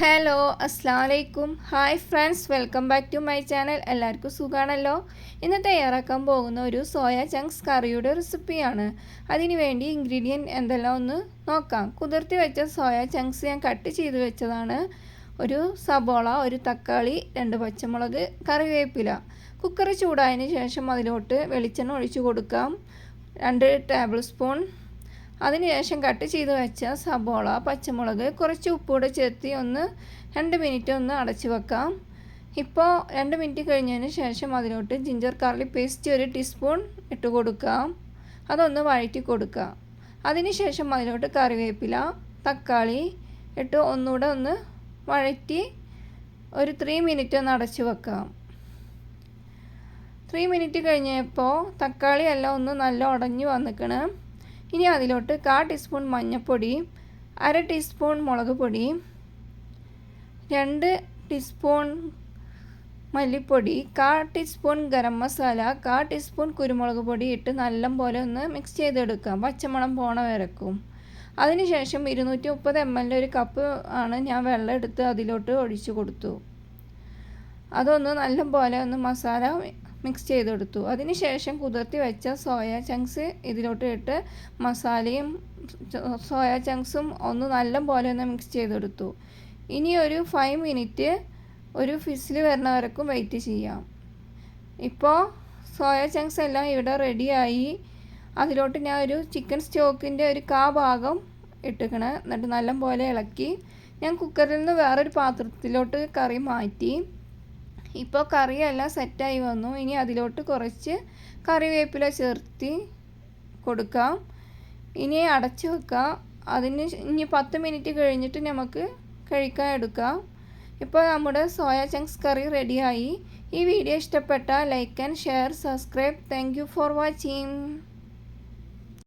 Hello അസ്സാം വലൈക്കും hi friends welcome back to my channel. എല്ലാവർക്കും സുഖമാണല്ലോ ഇന്ന് തയ്യാറാക്കാൻ പോകുന്ന ഒരു സോയ ചങ്ക്സ് കറിയുടെ റെസിപ്പിയാണ്. അതിന് വേണ്ടി ഇൻഗ്രീഡിയന്റ് എന്തെല്ലാം ഒന്ന് നോക്കാം. കുതിർത്തി വെച്ച സോയ ചങ്ക്സ് ഞാൻ കട്ട് ചെയ്ത് വെച്ചതാണ്. ഒരു സബോള ഒരു തക്കാളി രണ്ട് പച്ചമുളക് കറിവേപ്പില. കുക്കർ ചൂടായതിന് ശേഷം അതിലോട്ട് വെളിച്ചെണ്ണ ഒഴിച്ചു കൊടുക്കാം. രണ്ട് ടേബിൾ സ്പൂൺ അതിനുശേഷം കട്ട് ചെയ്ത് വെച്ച സബോള പച്ചമുളക് കുറച്ച് ഉപ്പൂടെ ചേർത്തി ഒന്ന് രണ്ട് മിനിറ്റ് ഒന്ന് അടച്ചു വെക്കാം. ഇപ്പോൾ രണ്ട് മിനിറ്റ് കഴിഞ്ഞതിന് ശേഷം അതിലോട്ട് ജിഞ്ചർ കാർലി പേസ്റ്റ് ഒരു ടീസ്പൂൺ ഇട്ട് കൊടുക്കാം. അതൊന്ന് വഴറ്റി കൊടുക്കാം. അതിനുശേഷം അതിലോട്ട് കറിവേപ്പില തക്കാളി ഇട്ട് ഒന്നുകൂടെ ഒന്ന് വഴറ്റി ഒരു ത്രീ മിനിറ്റ് ഒന്ന് അടച്ചു വെക്കാം. ത്രീ മിനിറ്റ് കഴിഞ്ഞപ്പോൾ തക്കാളി എല്ലാം ഒന്ന് നല്ല ഉടഞ്ഞു വന്നിക്കണം ഇനി അതിലോട്ട് കാ ടീസ്പൂൺ മഞ്ഞൾപ്പൊടി അര ടീസ്പൂൺ മുളക് പൊടി രണ്ട് ടീസ്പൂൺ മല്ലിപ്പൊടി കാ ടീസ്പൂൺ ഗരം മസാല കാ ടീസ്പൂൺ കുരുമുളക് പൊടി ഇട്ട് നല്ലപോലെ ഒന്ന് മിക്സ് ചെയ്തെടുക്കാം. പച്ചമണം പോണ വരക്കും. അതിനുശേഷം ഇരുന്നൂറ്റി മുപ്പത് എം എൽ ഒരു കപ്പ് ആണ് ഞാൻ വെള്ളം എടുത്ത് അതിലോട്ട് ഒഴിച്ചു കൊടുത്തു. അതൊന്ന് നല്ലപോലെ ഒന്ന് മസാല മിക്സ് ചെയ്തെടുത്തു. അതിനുശേഷം കുതിർത്തി വെച്ച സോയ ചങ്ക്സ് ഇതിലോട്ട് ഇട്ട് മസാലയും സോയ ചങ്ക്സും ഒന്ന് നല്ല പോലെ ഒന്ന് മിക്സ് ചെയ്തെടുത്തു. ഇനി ഒരു ഫൈവ് മിനിറ്റ് ഒരു ഫിസിൽ വരുന്നവരക്കും വെയിറ്റ് ചെയ്യാം. ഇപ്പോൾ സോയ ചങ്ക്സ് എല്ലാം ഇവിടെ റെഡിയായി അതിലോട്ട് ഞാൻ ഒരു ചിക്കൻ സ്റ്റോക്കിന്റെ ഒരു കാ ഭാഗം ഇട്ടിക്കണേ. എന്നിട്ട് നല്ല പോലെ ഇളക്കി. ഞാൻ കുക്കറിൽ നിന്ന് വേറൊരു പാത്രത്തിലോട്ട് കറി മാറ്റി. ഇപ്പോൾ കറിയെല്ലാം സെറ്റായി വന്നു. ഇനി അതിലോട്ട് കുറച്ച് കറിവേപ്പില ചേർത്തി കൊടുക്കാം. ഇനി അടച്ചു വെക്കാം. അതിന് ഇനി പത്ത് മിനിറ്റ് കഴിഞ്ഞിട്ട് നമുക്ക് കഴിക്കാൻ എടുക്കാം. ഇപ്പോൾ നമ്മുടെ സോയ ചങ്ക്സ് കറി റെഡിയായി. ഈ വീഡിയോ ഇഷ്ടപ്പെട്ടാൽ like and share subscribe. Thank for watching.